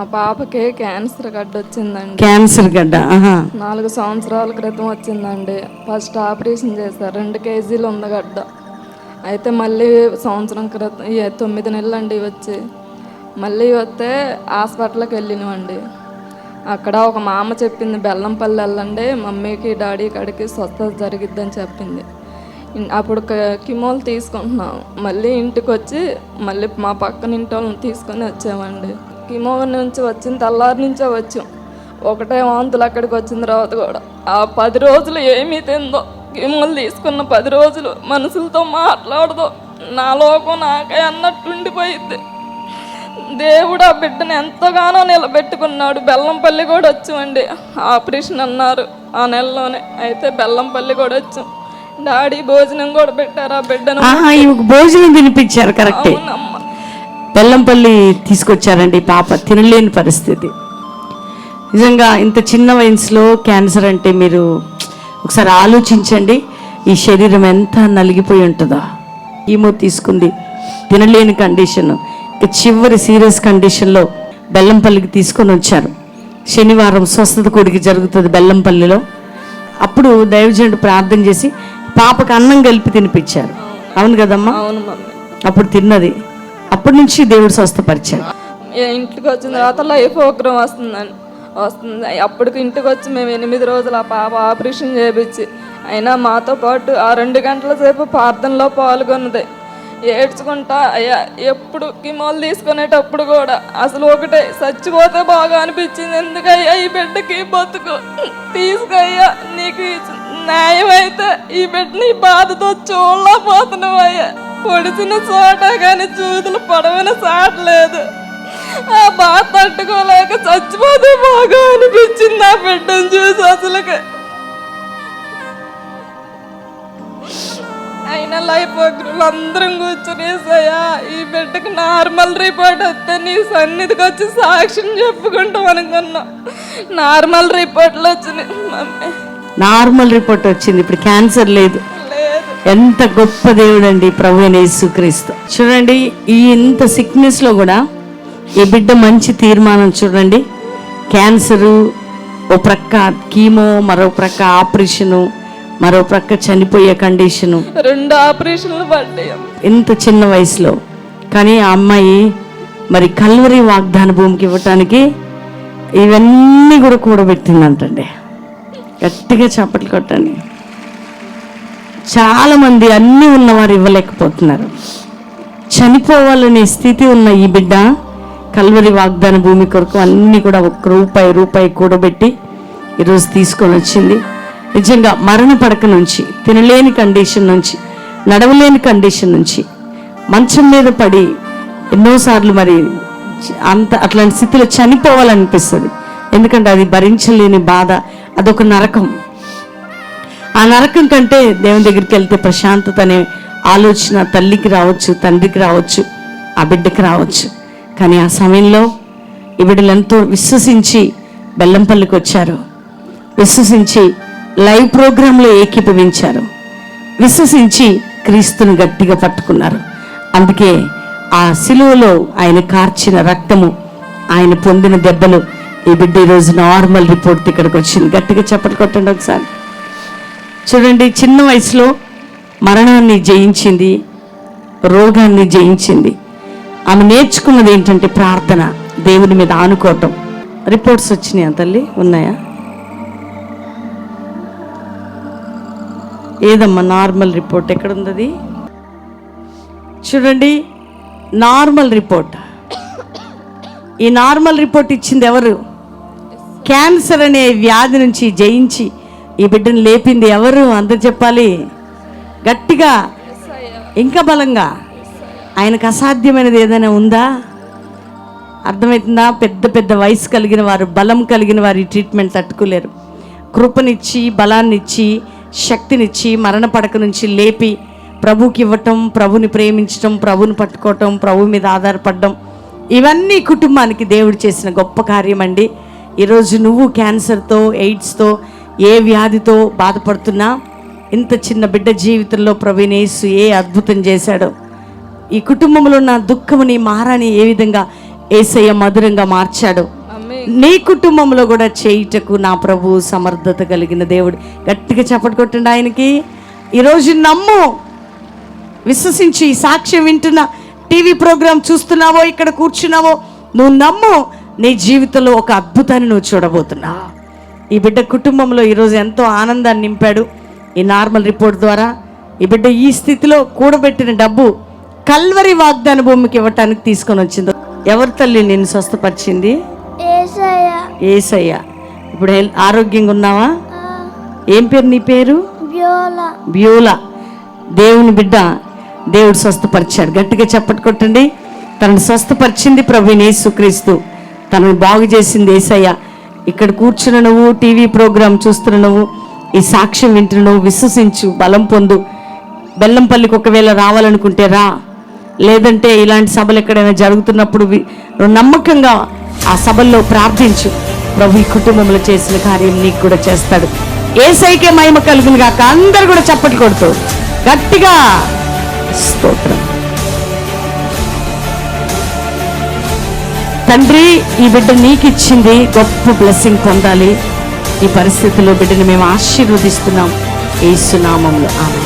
మా పాపకి క్యాన్సర్ గడ్డ వచ్చిందండి. క్యాన్సర్ గడ్డ. నాలుగు సంవత్సరాల క్రితం వచ్చిందండి. ఫస్ట్ ఆపరేషన్ చేశారు. రెండు కేజీలు ఉంది గడ్డ. అయితే మళ్ళీ సంవత్సరం క్రితం తొమ్మిది నెలలు అండి వచ్చి. మళ్ళీ వస్తే హాస్పిటల్కి వెళ్ళినామండి అక్కడ ఒక మామ చెప్పింది బెల్లంపల్లి వెళ్ళండి మమ్మీకి డాడీ కాడికి స్వస్థత జరిగిద్దని చెప్పింది. అప్పుడు కిమోలు తీసుకుంటున్నాం. మళ్ళీ ఇంటికి వచ్చి మళ్ళీ మా పక్కన ఇంటి వాళ్ళని తీసుకొని వచ్చామండి. కిమో నుంచి వచ్చిన తెల్లారి నుంచే వచ్చాం. ఒకటే వాంతులు అక్కడికి వచ్చిన తర్వాత కూడా. ఆ పది రోజులు ఏమీ తిందో కిమోలు తీసుకున్న పది రోజులు మనుషులతో మాట్లాడదు నా లోకం నాకే అన్నట్టుండిపోయింది దేవుడు ఆ బిడ్డను ఎంతగానో నిలబెట్టుకున్నాడు. బెల్లంపల్లి కూడా వచ్చామండి. ఆపరేషన్ అన్నారు ఆ నెలలోనే. అయితే బెల్లంపల్లి కూడా వచ్చాం. డాడీ భోజనం కూడా పెట్టారు ఆ బిడ్డను. భోజనం తినిపించారు కరెక్టే. అవునమ్మ. బెల్లంపల్లి తీసుకొచ్చారండి. పాప తినలేని పరిస్థితి. నిజంగా ఇంత చిన్న వయసులో క్యాన్సర్ అంటే మీరు ఒకసారి ఆలోచించండి. ఈ శరీరం ఎంత నలిగిపోయి ఉంటుందో. ఈమో తీసుకుంది. తినలేని కండిషన్ ఇక చివరి సీరియస్ కండిషన్లో బెల్లంపల్లికి తీసుకొని వచ్చారు. శనివారం స్వస్థత కొడికి జరుగుతుంది బెల్లంపల్లిలో. అప్పుడు దైవజనుడు ప్రార్థన చేసి పాపకు అన్నం కలిపి తినిపించారు. అవును కదమ్మా? అప్పుడు తిన్నది. అప్పటి నుంచి దేవుడు స్వస్థపరిచాడు. ఇంటికి వచ్చిన తర్వాత లైఫ్ ప్రోగ్రామ్ వస్తుందని వస్తుంది. అప్పటికి ఇంటికి వచ్చి మేము ఎనిమిది రోజులు ఆ పాప ఆపరేషన్ చేయించి అయినా మాతో పాటు ఆ రెండు గంటల సేపు ప్రార్థనలో పాల్గొన్నది. ఏడ్చుకుంటా అయ్యా ఎప్పుడు కిమోలు తీసుకునేటప్పుడు కూడా అసలు ఒకటే చచ్చిపోతే బాగా అనిపించింది. ఎందుకయ్యా ఈ బిడ్డకి బతుకు? తీసుకయ్యా నీకు ఈ న్యాయం అయితే ఈ బిడ్డని బాధతో చూడలేకపోతున్నావు అయ్యా పొడిచిన చోట కానీ చూదులు పడవని సాటలేదు ఆ బాధ తట్టుకోలేక చచ్చిపోతే బాగా అనిపించింది ఆ బిడ్డను చూసి అసలుకి. అయినా లైఫ్ ఒకరు అందరం కూర్చునేసాయా ఈ బిడ్డకు నార్మల్ రిపోర్ట్ వస్తే నీ సన్నిధికి వచ్చి సాక్ష్యం చెప్పుకుంటాం అనుకున్నా. నార్మల్ రిపోర్ట్లు వచ్చినాయి. మమ్మీ నార్మల్ రిపోర్ట్ వచ్చింది ఇప్పుడు క్యాన్సర్ లేదు. ఎంత గొప్ప దేవుడు అండి ప్రభు యేసుక్రీస్తు. చూడండి ఈ ఇంత సిక్నెస్లో కూడా ఈ బిడ్డ మంచి తీర్మానం చూడండి. క్యాన్సరు ఓ ప్రక్క కీమో మరో ప్రక్క ఆపరేషను మరో ప్రక్క చనిపోయే కండిషను. రెండు ఆపరేషన్లు పడ్డాయి ఇంత చిన్న వయసులో. కానీ ఆ అమ్మాయి మరి కల్వరి వాగ్దాన భూమికి ఇవ్వటానికి ఇవన్నీ కూడా కూడబెట్టిందంటండి. గట్టిగా చప్పట్లు కొట్టండి. చాలామంది అన్నీ ఉన్నవారు ఇవ్వలేకపోతున్నారు. చనిపోవాలనే స్థితి ఉన్న ఈ బిడ్డ కల్వరి వాగ్దాన భూమి కొరకు అన్నీ కూడా ఒక రూపాయి రూపాయి కూడబెట్టి ఈరోజు తీసుకొని వచ్చింది. నిజంగా మరణ పడక నుంచి తినలేని కండిషన్ నుంచి నడవలేని కండిషన్ నుంచి మంచం మీద పడి ఎన్నోసార్లు మరి అంత అట్లాంటి స్థితిలో చనిపోవాలనిపిస్తుంది. ఎందుకంటే అది భరించలేని బాధ అదొక నరకం. ఆ నరకం కంటే దేవుని దగ్గరికి వెళ్తే ప్రశాంతత అనే ఆలోచన తల్లికి రావచ్చు తండ్రికి రావచ్చు ఆ బిడ్డకి రావచ్చు. కానీ ఆ సమయంలో ఈ బిడ్డలు ఎంతో విశ్వసించి బెల్లంపల్లికి వచ్చారు. విశ్వసించి లైవ్ ప్రోగ్రాంలో ఏకీభవించారు. విశ్వసించి క్రీస్తుని గట్టిగా పట్టుకున్నారు. అందుకే ఆ సిలువలో ఆయన కార్చిన రక్తము ఆయన పొందిన దెబ్బలు ఈ బిడ్డ ఈరోజు నార్మల్ రిపోర్ట్ ఇక్కడికి వచ్చింది. గట్టిగా చెప్పలు కొట్టండి ఒకసారి. చూడండి చిన్న వయసులో మరణాన్ని జయించింది రోగాన్ని జయించింది. ఆమె నేర్చుకున్నది ఏంటంటే ప్రార్థన దేవుని మీద ఆనుకోవటం. రిపోర్ట్స్ వచ్చినాయా తల్లి? ఉన్నాయా? ఏదమ్మా నార్మల్ రిపోర్ట్? ఎక్కడుంది అది? చూడండి నార్మల్ రిపోర్ట్. ఈ నార్మల్ రిపోర్ట్ ఇచ్చింది ఎవరు? క్యాన్సర్ అనే వ్యాధి నుంచి జయించి ఈ బిడ్డను లేపింది ఎవరు? అందరు చెప్పాలి. గట్టిగా ఇంకా బలంగా. ఆయనకు అసాధ్యమైనది ఏదైనా ఉందా? అర్థమవుతుందా? పెద్ద పెద్ద వయసు కలిగిన వారు బలం కలిగిన వారు ఈ ట్రీట్మెంట్ తట్టుకోలేరు. కృపనిచ్చి బలాన్నిచ్చి శక్తినిచ్చి మరణ పడక నుంచి లేపి ప్రభుకి ఇవ్వటం ప్రభుని ప్రేమించటం ప్రభుని పట్టుకోవటం ప్రభు మీద ఆధారపడడం ఇవన్నీ కుటుంబానికి దేవుడు చేసిన గొప్ప కార్యం అండి ఈరోజు నువ్వు క్యాన్సర్తో ఎయిడ్స్తో ఏ వ్యాధితో బాధపడుతున్నా ఇంత చిన్న బిడ్డ జీవితంలో ప్రవీణేసు ఏ అద్భుతం చేశాడో. ఈ కుటుంబంలో ఉన్న దుఃఖముని మారాని ఏ విధంగా ఏసయ్య మధురంగా మార్చాడు. నీ కుటుంబంలో కూడా చేయుటకు నా ప్రభు సమర్థత కలిగిన దేవుడు. గట్టిగా చప్పటి కొట్టండి ఆయనకి. ఈరోజు నమ్ము. విశ్వసించి. సాక్ష్యం వింటున్నా టీవీ ప్రోగ్రాం చూస్తున్నావో ఇక్కడ కూర్చున్నావో నువ్వు నమ్ము. నీ జీవితంలో ఒక అద్భుతాన్ని నువ్వు చూడబోతున్నా ఈ బిడ్డ కుటుంబంలో ఈరోజు ఎంతో ఆనందాన్ని నింపాడు. ఈ నార్మల్ రిపోర్ట్ ద్వారా ఈ బిడ్డ ఈ స్థితిలో కూడబెట్టిన డబ్బు కల్వరి వాగ్దాన భూమికి ఇవ్వటానికి తీసుకొని వచ్చింది. ఎవరి తల్లి నిన్ను స్వస్థపరిచింది? ఏసయ్య. ఇప్పుడు ఆరోగ్యంగా ఉన్నావా? ఏం పేరు నీ పేరు? బ్యోల. దేవుని బిడ్డ దేవుడు స్వస్థపరిచాడు. గట్టిగా చప్పటి కొట్టండి. తనను స్వస్థపరిచింది ప్రభుని యేసుక్రీస్తు. తనను బాగు చేసింది ఏసయ్య. ఇక్కడ కూర్చున్న నువ్వు టీవీ ప్రోగ్రాం చూస్తున్న నువ్వు ఈ సాక్ష్యం వింటున్న నువ్వు విశ్వసించు బలం పొందు. బెల్లంపల్లికి ఒకవేళ రావాలనుకుంటే రా. లేదంటే ఇలాంటి సభలు ఎక్కడైనా జరుగుతున్నప్పుడు నమ్మకంగా ఆ సభల్లో ప్రార్థించు. ప్రభు ఈ కుటుంబంలో చేసిన కార్యం నీకు కూడా చేస్తాడు. ఏసైకే మహిమ కలుగును కాక అందరు కూడా చప్పట్లు కొడుతూ గట్టిగా స్తోత్రం. తండ్రి ఈ బిడ్డ నీకు ఇచ్చింది గొప్ప బ్లెస్సింగ్ పొందాలి. ఈ పరిస్థితిలో బిడ్డని మేము ఆశీర్వదిస్తున్నాం. ఏసునామంలో ఆమె